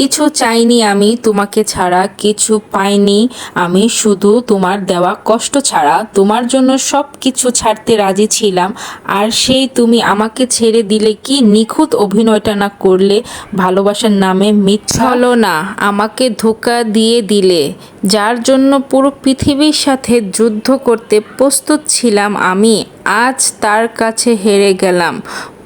কিছু চাইনি আমি তোমাকে ছাড়া, কিছু পাইনি আমি শুধু তোমার দেওয়া কষ্ট ছাড়া। তোমার জন্য সব কিছু ছাড়তে রাজি ছিলাম, আর সেই তুমি আমাকে ছেড়ে দিলে কি নিখুঁত অভিনয়টা না করলে ভালোবাসার নামে মিথ্যা? হলো না, আমাকে ধোকা দিয়ে দিলে, যার জন্য পুরো পৃথিবীর সাথে যুদ্ধ করতে প্রস্তুত ছিলাম আমি, আজ তার কাছে হেরে গেলাম।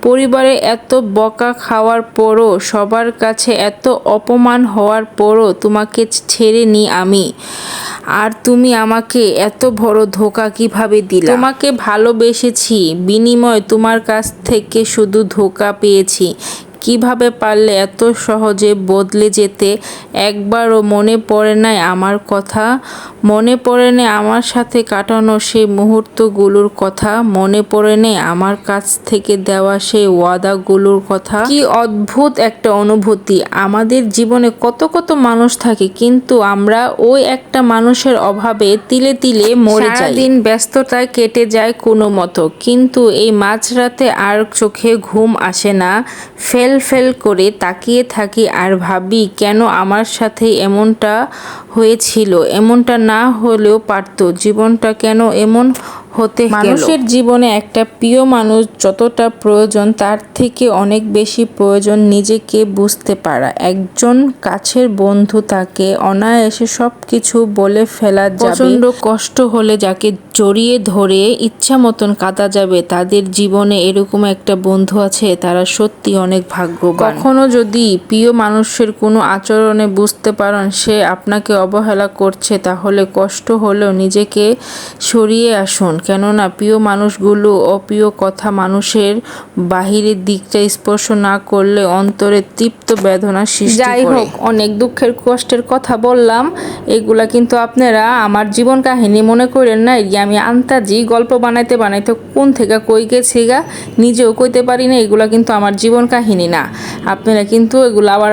পরিবারে এত বকা খাওয়ার পরও সবার কাছে এত অপমান হওয়ার পরও তোমাকে ছেড়ে নি আমি। আর তুমি আমাকে এত বড় ধোকা কীভাবে দিলে? তোমাকে ভালোবেসেছি। বিনিময় তোমার কাছ থেকে শুধু ধোকা পেয়েছি। কীভাবে পারলে এত সহজে বদলে যেতে? একবারও মনে পড়ে নাই আমার কথা। মনে পড়ে নেই আমার সাথে কাটানো সেই মুহূর্তগুলোর কথা। মনে পড়ে নেই আমার কাছ থেকে দেওয়া সেই ওয়াদাগুলোর কথা। কি অদ্ভুত একটা অনুভূতি। আমাদের জীবনে কত কত মানুষ থাকে, কিন্তু আমরা ওই একটা মানুষের অভাবে তিলে তিলে মরে যাই। দিন ব্যস্ততায় কেটে যায় কোনো মতো, কিন্তু এই মাঝরাতে আর চোখে ঘুম আসে না। ফেল ফেল ফেল করে তাকিয়ে থাকি আর ভাবি, কেন আমার সাথে এমনটা হয়েছিল? এমনটা না হলেও পারত। জীবনটা কেন এমন হতে মানুষের জীবনে একটা প্রিয় মানুষ যতটা প্রয়োজন তার থেকে অনেক বেশি প্রয়োজন নিজেকে বুঝতে পারা। একজন কাছের বন্ধু তাকে অনায়াসে সব কিছু বলে ফেলা যাবে। প্রচণ্ড কষ্ট হলে যাকে জড়িয়ে ধরে ইচ্ছা মতন কাঁদা যাবে তাদের জীবনে এরকম একটা বন্ধু আছে তারা সত্যি অনেক ভাগ্যবান। কখনো যদি প্রিয় মানুষের কোনো আচরণে বুঝতে পারেন সে আপনাকে অবহেলা করছে তাহলে কষ্ট হলেও নিজেকে সরিয়ে আসুন। কেননা প্রিয় মানুষগুলো অপ্রিয় কথা মানুষের বাহিরের দিকটা স্পর্শ না করলে অন্তরে তৃপ্ত বেদনা সৃষ্টি যাই হোক অনেক দুঃখের কষ্টের কথা বললাম। এগুলা কিন্তু আপনারা আমার জীবন কাহিনী মনে করেন না এই আমি আন্তাজি গল্প বানাইতে বানাইতে কোন থেকে কই গেছি গা? নিজেও কইতে পারি না এগুলা কিন্তু আমার জীবন কাহিনী না। আপনারা কিন্তু এগুলো আবার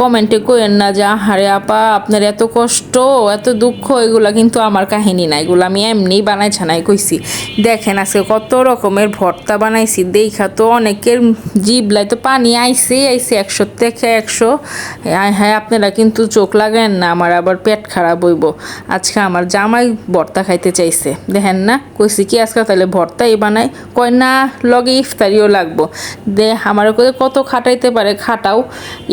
কমেন্টে কইেন না যে আহারে আপা আপনার এত কষ্ট এত দুঃখ এগুলা কিন্তু আমার কাহিনী না। এগুলো আমি এমনি বানাই ছানাই কইছি। দেখেন আজকে কত রকমের ভর্তা বানাইছি, দেখা তো অনেকের জিবলাই তো পানি আইসে আইসে একশো থেকে একশো। হ্যাঁ হ্যাঁ আপনারা কিন্তু চোখ লাগান না, আমার আবার পেট খারাপ হইব। আজকে আমার জামাই ভর্তা খাইতে চাইছে। দেখেন না, কইছি কি আজকে তাহলে ভর্তাই বানাই। কয়, না, লগে ইফতারিও লাগবো। দে আমার করে কত খাটাইতে পারে, খাটাও।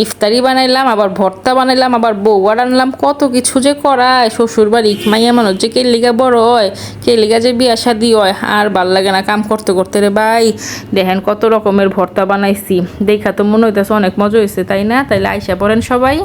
ইফতারি বানাইলাম, আবার ভর্তা বানাইলাম, আবার বউ আনলাম। কত কিছু যে করায় শ্বশুর বাড়ি মাইয়া মানুষ যে কে লিগা বড় হয় কে লিগা যে বিয়া শাদি হয় আর ভালো লাগে না কাম করতে করতে। রে ভাই, দেখেন কত রকমের ভর্তা বানাইছি। দেখা তো মনে হইতেছে অনেক মজা হয়েছে তাই না? তাইলে আইসা পড়েন সবাই।